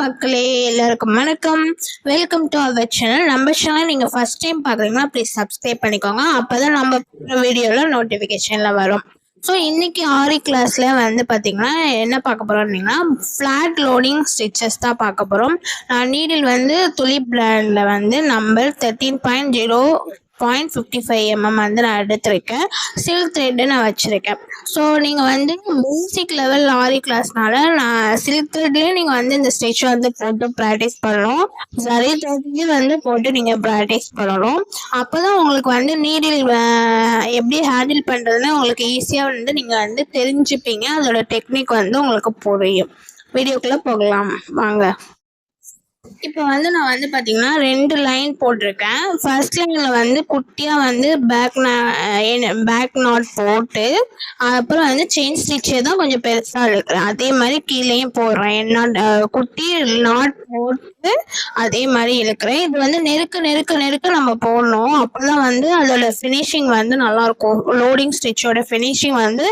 மக்களே எல்லாருக்கும் வணக்கம். வெல்கம் டு அவர் சேனல் நம்ம சேனல் நீங்கள் ஃபர்ஸ்ட் டைம் பார்க்குறீங்கன்னா ப்ளீஸ் சப்ஸ்கிரைப் பண்ணிக்கோங்க. அப்போ தான் நம்ம வீடியோவில் நோட்டிஃபிகேஷனில் வரும். ஸோ இன்னைக்கு ஆரி கிளாஸில் வந்து பார்த்தீங்கன்னா என்ன பார்க்க போகிறோம்னா ஃப்ளாட் லோடிங் ஸ்டிச்சஸ் தான் பார்க்க போகிறோம் நான் நீடில் வந்து துளி பிராண்டில் வந்து number thirteen point zero point fifty five MM வந்து நான் எடுத்திருக்கேன். சில்க் த்ரெட்டு நான் வச்சுருக்கேன். ஸோ நீங்கள் வந்து பேசிக் லெவல் ஆரி கிளாஸ்னால நான் சில்க் த்ரெட்லேயே நீங்கள் வந்து இந்த ஸ்டிச் வந்து போட்டு ப்ராக்டிஸ் பண்ணணும். சரி த்ரெட்லேயும் வந்து போட்டு நீங்கள் ப்ராக்டிஸ் பண்ணணும். அப்போ தான் உங்களுக்கு வந்து நீடில் எப்படி ஹேண்டில் பண்ணுறதுன்னு உங்களுக்கு ஈஸியாக வந்து நீங்கள் வந்து தெரிஞ்சுப்பீங்க. அதோட டெக்னிக் வந்து உங்களுக்கு புரியும். வீடியோக்குள்ளே போகலாம். வாங்க. இப்போ வந்து நான் வந்து பார்த்தீங்கன்னா ரெண்டு லைன் போட்டிருக்கேன். ஃபர்ஸ்ட் லைனில் வந்து குட்டியாக வந்து பேக் பேக் நாட் போட்டு அப்புறம் வந்து செயின் ஸ்டிச்சே தான் கொஞ்சம் பெருசாக இருக்கிறேன் அதே மாதிரி கீழேயும் போடுறேன். என்ன குட்டி நாட் போட்டு அதே மாதிரி இழுக்கிறேன். இது வந்து நெருக்க நெருக்க நெருக்க நம்ம போடணும். அப்போ தான் வந்து அதோட ஃபினிஷிங் வந்து நல்லாயிருக்கும். லோடிங் ஸ்டிச்சோட ஃபினிஷிங் வந்து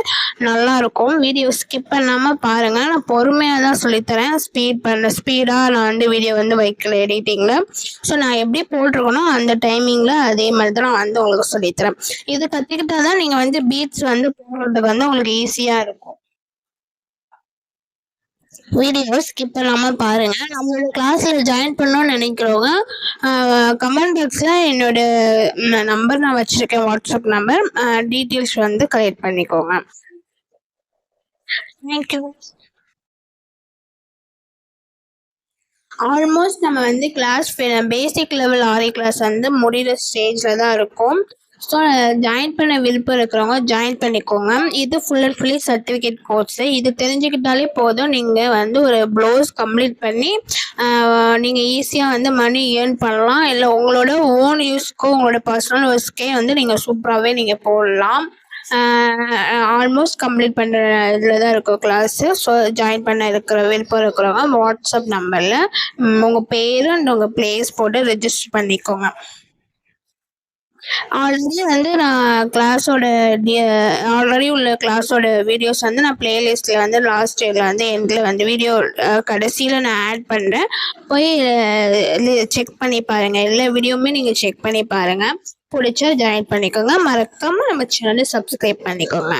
நல்லாயிருக்கும். வீடியோ ஸ்கிப் பண்ணாமல் பாருங்கள் நான் பொறுமையாக தான் சொல்லித்தரேன். ஸ்பீட் பண்ண ஸ்பீடாக நான் வந்து வீடியோ வந்து வைக்கல எடிட்டிங்கில் ஸோ நான் எப்படி போட்டிருக்கனோ அந்த டைமிங்கில் அதே மாதிரி தான் நான் வந்து உங்களுக்கு சொல்லித்தரேன். இது கற்றுக்கிட்டா தான் நீங்கள் வந்து பீட்ஸ் வந்து போடுறதுக்கு வந்து உங்களுக்கு ஈஸியாக இருக்கும். வீடியோ ஸ்கிப் பண்ணாமல் பாருங்கள் நம்மளோட கிளாஸில் ஜாயின் பண்ணணும்னு நினைக்கிறவங்க கமெண்ட் பாக்ஸில் என்னோட நம்பர் நான் வச்சுருக்கேன் வாட்ஸ்அப் நம்பர் டீட்டெயில்ஸ் வந்து கலெக்ட் பண்ணிக்கோங்க. தேங்க்யூ ஆல்மோஸ்ட் நம்ம வந்து class basic level aari class வந்து முடிகிற ஸ்டேஜில் தான் இருக்கும். ஸோ ஜாயின் பண்ண விருப்பம் இருக்கிறவங்க ஜாயின் பண்ணிக்கோங்க. இது full and fully certificate course இது தெரிஞ்சுக்கிட்டாலே போதும். நீங்கள் வந்து ஒரு ப்ளவுஸ் கம்ப்ளீட் பண்ணி நீங்கள் ஈஸியாக வந்து மணி ஏர்ன் பண்ணலாம். இல்லை உங்களோட ஓன் யூஸ்க்கோ உங்களோட பர்சனல் யூஸ்க்கே வந்து நீங்கள் சூப்பராகவே நீங்கள் போடலாம். ஆல்மோஸ்ட் கம்ப்ளீட் பண்ணுற இதில் தான் இருக்கும் கிளாஸு ஸோ ஜாயின் பண்ண இருக்கிற விருப்பம் இருக்கிறவங்க வாட்ஸ்அப் நம்பரில் உங்கள் பேர் அண்ட் உங்கள் ப்ளேஸ் போட்டு ரெஜிஸ்டர் பண்ணிக்கோங்க. ஆல்ரெடி வந்து நான் கிளாஸோட ஆல்ரெடி உள்ள கிளாஸோட வீடியோஸ் வந்து நான் பிளேலிஸ்ட்டில் வந்து லாஸ்ட் இயரில் வந்து எண்டில் வந்து வீடியோ கடைசியில் நான் ஆட் பண்ணுறேன் போய் செக் பண்ணி பாருங்கள் எல்லா வீடியோவுமே நீங்கள் செக் பண்ணி பாருங்கள் பிடிச்சா ஜாயின் பண்ணிக்கோங்க. மறக்காமல் நம்ம சேனலை சப்ஸ்கிரைப் பண்ணிக்கோங்க.